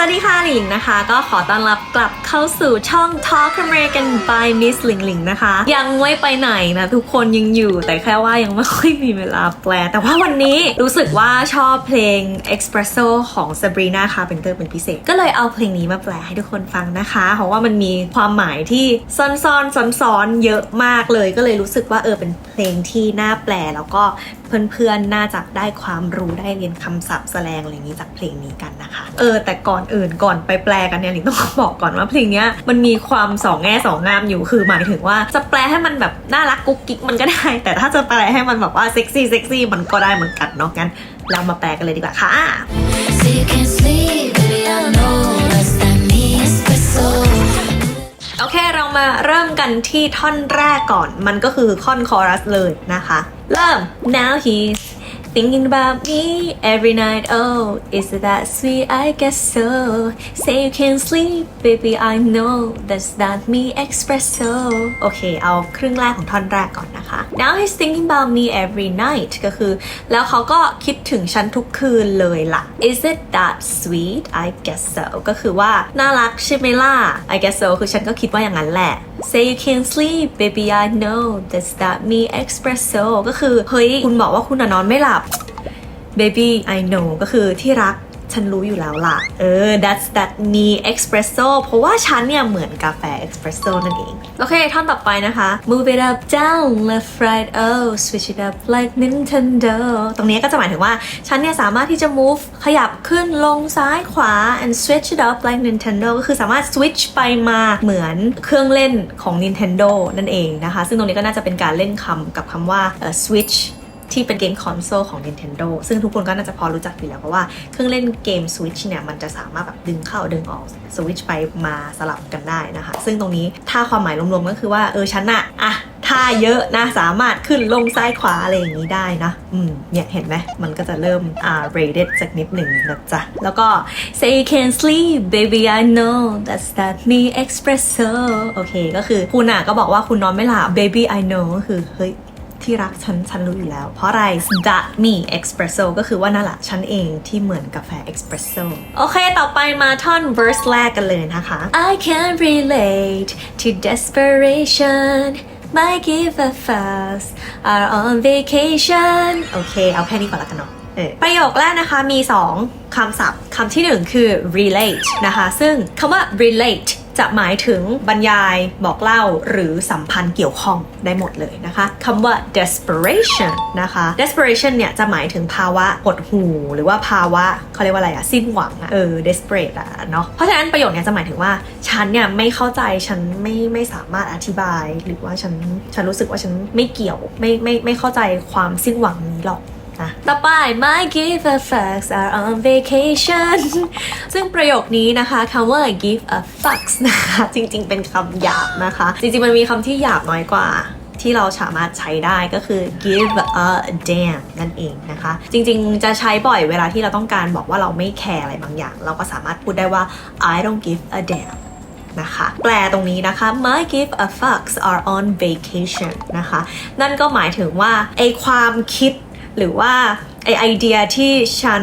สวัสดีค่ะหลิงนะคะ ก็ขอต้อนรับกลับเข้าสู่ช่อง Talk American by Miss หลิงหลิงนะคะ ยังไม่ไปไหนนะ ทุกคนยังอยู่แต่แค่ว่ายังไม่ค่อยมีเวลาแปล แต่ว่าวันนี้รู้สึกว่าชอบเพลง Espresso ของ Sabrina Carpenter เป็นพิเศษ ก็เลยเอาเพลงนี้มาแปลให้ทุกคนฟังนะคะ เพราะว่ามันมีความหมายที่ซ่อนๆซ้อนๆเยอะมากเลยก็เลยรู้สึกว่าเออเป็นเพลงที่น่าแปลแล้วก็เพื่อนๆ น่าจะได้ความรู้ได้เรียนคำศัพท์แสลงอะไรอย่างนี้จากเพลงนี้กันนะคะ เออ แต่ก่อนอื่นก่อนไปแปลกันเนี่ยหลิงต้องบอกก่อนว่าเพลงเนี้ยมันมีความสองแง่สองงามอยู่คือหมายถึงว่าจะแปลให้มันแบบน่ารักกุ๊กกิ๊กมันก็ได้ แต่ถ้าจะแปลให้มันแบบว่าเซ็กซี่เซ็กซี่มันก็ได้เหมือนกันเนาะงั้นเรามาแปลกันเลยดีกว่าค่ะ So you can't sleep, baby, I know that's that me espresso. โอเค เรามาเริ่มกันที่ท่อนแรกก่อน มันก็คือท่อนคอรัสเลยนะคะ เริ่ม now he's thinking about me every night oh is it that sweet I guess so say you can't sleep baby I know that's not me espresso โอเค เอาครึ่งแรกของท่อนแรกก่อนนะคะ now he's thinking about me every night ก็คือ แล้วเขาก็คิดถึงฉันทุกคืนเลยละ่ะ is it that sweet I guess so ก็คือว่า น่ารักใช่ไหมล่ะ I guess so คือฉันก็คิดว่าอย่างนั้นแหละ say you can't sleep baby I know that's that me espresso ก็คือ เฮ้ย คุณบอกว่าคุณน่ะนอนไม่หลับ baby I know ก็คือที่รัก ฉันรู้อยู่แล้วล่ะ เออ that's that me espresso เพราะว่าฉันเนี่ยเหมือนกาแฟ espresso นั่นเอง โอเค ท่อนต่อไปนะคะ move it up down left right oh switch it up like Nintendo ตรงนี้ก็จะหมายถึงว่า ฉันเนี่ยสามารถที่จะ move ขยับขึ้นลงซ้ายขวา and switch it up like Nintendo ก็คือสามารถ switch ไปมาเหมือนเครื่องเล่นของ Nintendo นั่นเองนะคะ ซึ่งตรงนี้ก็น่าจะเป็นการเล่นคำกับคำว่า switch ที่เป็นเกมคอนโซลของ Nintendo ซึ่งทุกคนก็น่าจะพอรู้จักอยู่แล้วเพราะว่าเครื่องเล่นเกม Switch เนี่ยมันจะสามารถแบบดึงเข้าดึงออก Switch ไปมาสลับกันได้นะคะ ซึ่งตรงนี้ถ้าความหมายรวมๆก็คือว่าเออฉันอะอะท่าเยอะนะสามารถขึ้นลงซ้ายขวาอะไรอย่างนี้ได้นะ อืมเนี่ยเห็นไหมมันก็จะเริ่มอ่า rated สักนิดหนึ่งนะจ๊ะ แล้วก็ say you can sleep baby I know that's that me espresso โอเค ก็คือคุณอะก็บอกว่าคุณนอนไม่หลับ baby I know ก็คือเฮ้ย ที่รักฉันฉันรู้อยู่แล้ว เพราะอะไร that me espresso ก็คือว่านั่นแหละฉันเองที่เหมือนกาแฟ espresso โอเค ต่อไปมาท่อน verse แรกกันเลยนะคะ I can relate to desperation my give a fuss are on vacation โอเค เอาแค่นี้ก่อนละกันเนาะประโยคแรกนะคะมี 2คำศัพท์คำที่ 1 คือ relate นะคะ ซึ่งคำว่า relate จะหมายถึงบรรยายบอกเล่าหรือสัมพันธ์เกี่ยวข้องได้หมดเลยนะคะคำว่า desperation นะคะ desperation เนี่ยจะหมายถึงภาวะหดหู่หรือว่าภาวะเขาเรียกว่าอะไรอะสิ้นหวังอะเออ desperate อะเนาะเพราะฉะนั้นประโยคเนี้ยจะหมายถึงว่า ฉันเนี่ยไม่เข้าใจฉันไม่ไม่สามารถอธิบาย หรือว่าฉันฉันรู้สึกว่าฉันไม่เกี่ยวไม่ไม่ไม่เข้าใจความสิ้นหวังนี้หรอก นะต่อไป my give a fucks are on vacation ซึ่งประโยคนี้นะคะคำว่า give a fucks นะคะจริงๆ เป็นคำหยาบนะคะ จริงๆ มันมีคำที่หยาบน้อยกว่าที่เราสามารถใช้ได้ก็คือ give a damn นั่นเองนะคะ จริงๆ จะใช้บ่อยเวลาที่เราต้องการบอกว่าเราไม่แคร์อะไรบางอย่าง เราก็สามารถพูดได้ว่า I don't give a damn นะคะแปลตรงนี้นะคะ my give a fucks are on vacation นะคะ นั่นก็หมายถึงว่าไอความคิด หรือว่าไอไอเดียที่ฉัน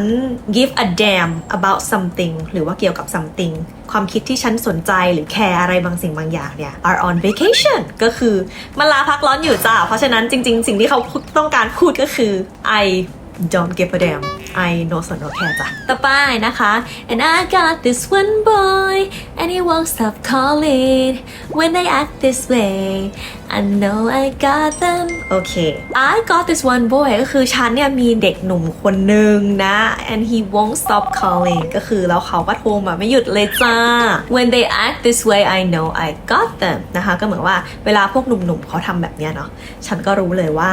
give a damn about something หรือว่าเกี่ยวกับ something ความคิดที่ฉันสนใจหรือแคร์อะไรบางสิ่งบางอย่างเนี่ย are on vacation ก็คือมันลาพักร้อนอยู่จ้า เพราะฉะนั้นจริง ๆ สิ่งที่เขาต้องการพูดก็คือ I don't give a damn I no สน no care จ้ะ ต่อไปนะคะ and I got this one boy and he won't stop calling when they act this way I know I got them โอเค I got this one boy ก็คือฉันเนี่ยมีเด็กหนุ่มคนหนึ่งนะ and he won't stop calling ก็คือแล้วเขาก็โทรมาไม่หยุดเลยจ้า when they act this way I know I got them นะคะ ก็เหมือนว่าเวลาพวกหนุ่มๆเขาทำแบบเนี้ยเนาะ ฉันก็รู้เลยว่า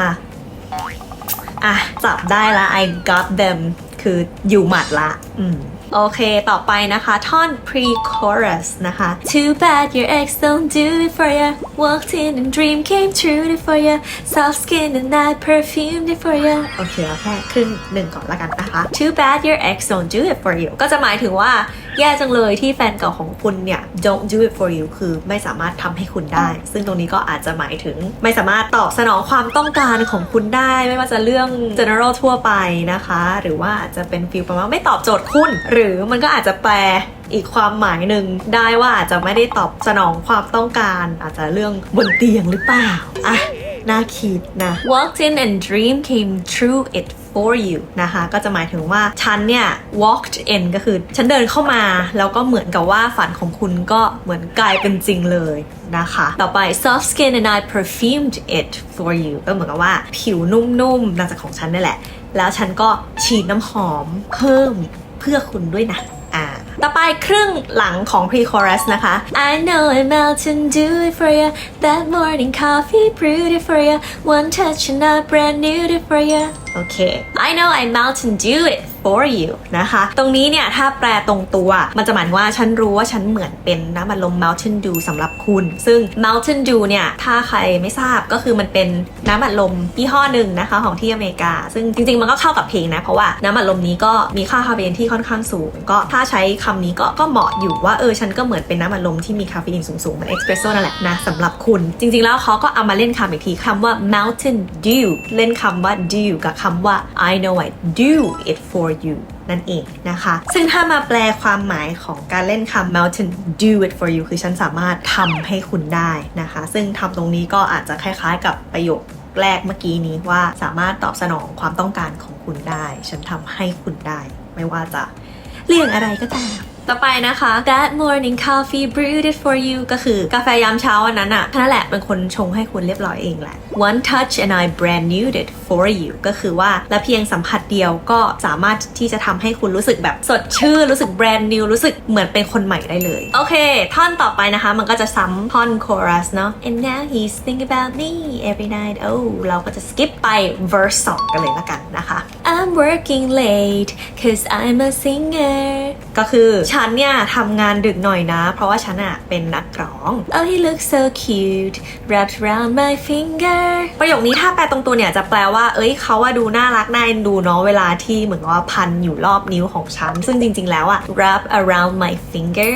อะ จับได้ละ I got them คืออยู่หมัดละ อืมโอเค ต่อไปนะคะ ท่อน pre-chorus นะคะ Too bad your ex don't do it for ya Walked in and dream came true it for ya Soft skin and night perfume it for ya โอเคเอาแค่ครึ่งหนึ่งก่อนละกันนะคะ Too bad your ex don't do it for you ก็จะหมายถึงว่า แย่จังเลยที่แฟนเก่าของคุณเนี่ย don't do it for you คือไม่สามารถทำให้คุณได้ ซึ่งตรงนี้ก็อาจจะหมายถึงไม่สามารถตอบสนองความต้องการของคุณได้ ไม่ว่าจะเรื่อง general ทั่วไปนะคะ หรือว่าอาจจะเป็นฟิลประมาณว่าไม่ตอบโจทย์คุณ หรือมันก็อาจจะแปลอีกความหมายหนึ่งได้ว่าอาจจะไม่ได้ตอบสนองความต้องการ อาจจะเรื่องบนเตียงหรือเปล่าอะ น่าคิดนะ walked in and dream came true it for you นะคะ ก็จะหมายถึงว่าฉันเนี่ย walked in ก็คือ ฉันเดินเข้ามา แล้วก็เหมือนกับว่าฝันของคุณก็เหมือนกลายเป็นจริงเลยนะคะ ต่อไป soft skin and I perfumed it for you ก็เหมือนกับว่าผิวนุ่มๆน่าจะของฉันนี่แหละ แล้วฉันก็ฉีดน้ำหอมเพิ่มเพื่อคุณด้วยนะ ต่อไปครึ่งหลังของ pre-chorus นะคะ I know I Mountain Dew it for you That morning coffee brewed it for you One touch and I brand new it for you โอเค I know I Mountain Dew it for you นะคะ ตรงนี้เนี่ยถ้าแปลตรงตัว มันจะหมายว่าฉันรู้ว่าฉันเหมือนเป็นน้ำมันลม Mountain Dew สำหรับคุณ ซึ่ง Mountain Dew เนี่ยถ้าใครไม่ทราบก็คือมันเป็นน้ำมันลมยี่ห้อหนึ่งนะคะของที่อเมริกา ซึ่งจริงๆ มันก็เข้ากับเพลงนะ เพราะว่าน้ำมันลมนี้ก็มีค่าคาเฟอีนที่ค่อนข้างสูง ก็ถ้าใช้คำนี้ก็ก็เหมาะอยู่ว่าเออฉันก็เหมือนเป็นน้ำมันลมที่มีคาเฟอีนสูงๆเหมือนเอ็กซ์เพรสโซ่นั่นแหละนะสำหรับคุณ จริงๆแล้วเขาก็เอามาเล่นคำอีกทีคำว่า mountain dew เล่นคำว่า dew กับคำว่า I know I do it for you นั่นเองนะคะ ซึ่งถ้ามาแปลความหมายของการเล่นคำ mountain do it for you คือฉันสามารถทำให้คุณได้นะคะ ซึ่งทำตรงนี้ก็อาจจะคล้ายๆกับประโยคแรกเมื่อกี้นี้ว่าสามารถตอบสนองความต้องการของคุณได้ ฉันทำให้คุณได้ ไม่ว่าจะเรื่องอะไรก็ตามต่อไปนะคะ That morning coffee brewed it for you ก็คือกาแฟยามเช้าวันนั้นอะนั่นแหละเป็นคนชงให้คุณเรียบร้อยเองแหละ One touch and I brand new it for you ก็คือว่าและเพียงสัมผัสเดียวก็สามารถที่จะทำให้คุณรู้สึกแบบสดชื่นรู้สึก brand new รู้สึกเหมือนเป็นคนใหม่ได้เลย โอเค ท่อนต่อไปนะคะ มันก็จะซ้ำท่อน chorus เนาะ and now he's thinking about me every night oh เราก็จะ skip ไป verse 2 กันเลยละกันนะคะ I'm working late cause I'm a singer ก็คือฉันเนี่ยทำงานดึกหน่อยนะ เพราะว่าฉันอะเป็นนักร้อง Oh he looks so cute wrapped around my finger ประโยคนี้ถ้าแปลตรงตัวเนี่ยจะแปลว่า เอ้ยเขาว่าดูน่ารักน่าเอ็นดูเนาะเวลาที่เหมือนว่าพันอยู่รอบนิ้วของฉัน ซึ่งจริง ๆ แล้วอะ wrap around my finger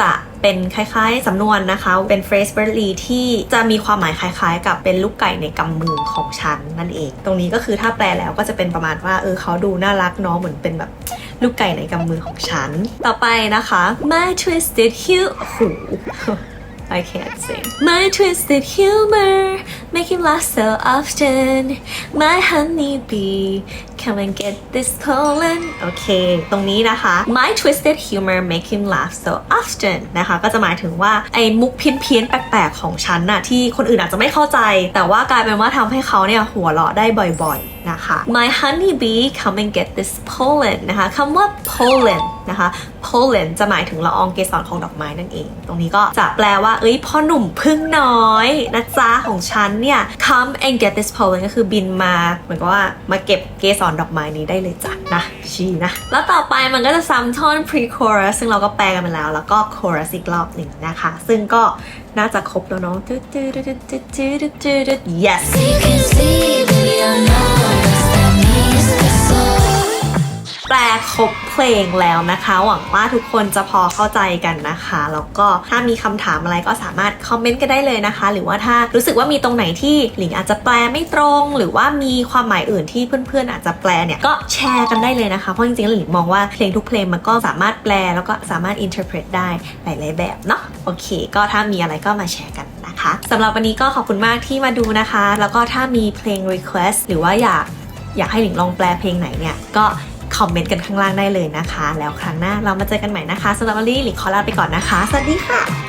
จะเป็นคล้ายๆ สำนวนนะคะ เป็น phrase verbally ที่จะมีความหมายคล้าย ๆ กับเป็นลูกไก่ในกำมือของฉันนั่นเอง ตรงนี้ก็คือถ้าแปลแล้วก็จะเป็นประมาณว่า เออเขาดูน่ารักเนาะเหมือนเป็นแบบลูกไก่ในกำมือของฉัน ต่อไปนะคะ my twisted humor โอ้โห I can't sing. My twisted humor make him laugh so often. My honeybee, come and get this pollen. โอเค ตรงนี้นะคะ My twisted humor make him laugh so often นะคะ ก็จะหมายถึงว่าไอ้มุกเพี้ยนๆ แปลกๆ ของฉันน่ะที่คนอื่นอาจจะไม่เข้าใจ แต่ว่ากลายเป็นว่าทำให้เขาเนี่ยหัวเราะได้บ่อยๆ นะคะ My honeybee come and get this pollen นะคะคำว่า pollen นะคะ pollen จะหมายถึงละอองเกสรของดอกไม้นั่นเอง ตรงนี้ก็จะแปลว่า เอ้ยพ่อหนุ่มพึ่งน้อยนะจ๊ะของฉันเนี่ย come and get this pollen ก็คือบินมา เหมือนกับว่ามาเก็บเกสรดอกไม้นี้ได้เลยจ้ะนะชีนะ แล้วต่อไปมันก็จะซ้ำท่อน pre-chorus ซึ่งเราก็แปลกันไปแล้ว แล้วก็ chorus อีกรอบหนึ่งนะคะ ซึ่งก็น่าจะครบแล้วเนาะ yes แปลครบเพลงแล้วนะคะ หวังว่าทุกคนจะพอเข้าใจกันนะคะ แล้วก็ถ้ามีคำถามอะไรก็สามารถคอมเมนต์กันได้เลยนะคะ หรือว่าถ้ารู้สึกว่ามีตรงไหนที่หลิงอาจจะแปลไม่ตรง หรือว่ามีความหมายอื่นที่เพื่อนๆ อาจจะแปลเนี่ยก็แชร์กันได้เลยนะคะ เพราะจริงๆแล้วหลิงมองว่าเพลงทุกเพลงมันก็สามารถแปลแล้วก็สามารถ interpret ได้หลายๆแบบเนาะโอเค ก็ถ้ามีอะไรก็มาแชร์กันนะคะสำหรับวันนี้ก็ขอบคุณมากที่มาดูนะคะ แล้วก็ถ้ามีเพลง request หรือว่าอยากอยากให้หลิงลองแปลเพลงไหนเนี่ยก็ คอมเมนต์กันข้างล่างได้เลยนะคะ แล้วครั้งหน้าเรามาเจอกันใหม่นะคะสำหรับวันนี้หลิงขอลาไปก่อนนะคะ สวัสดีค่ะ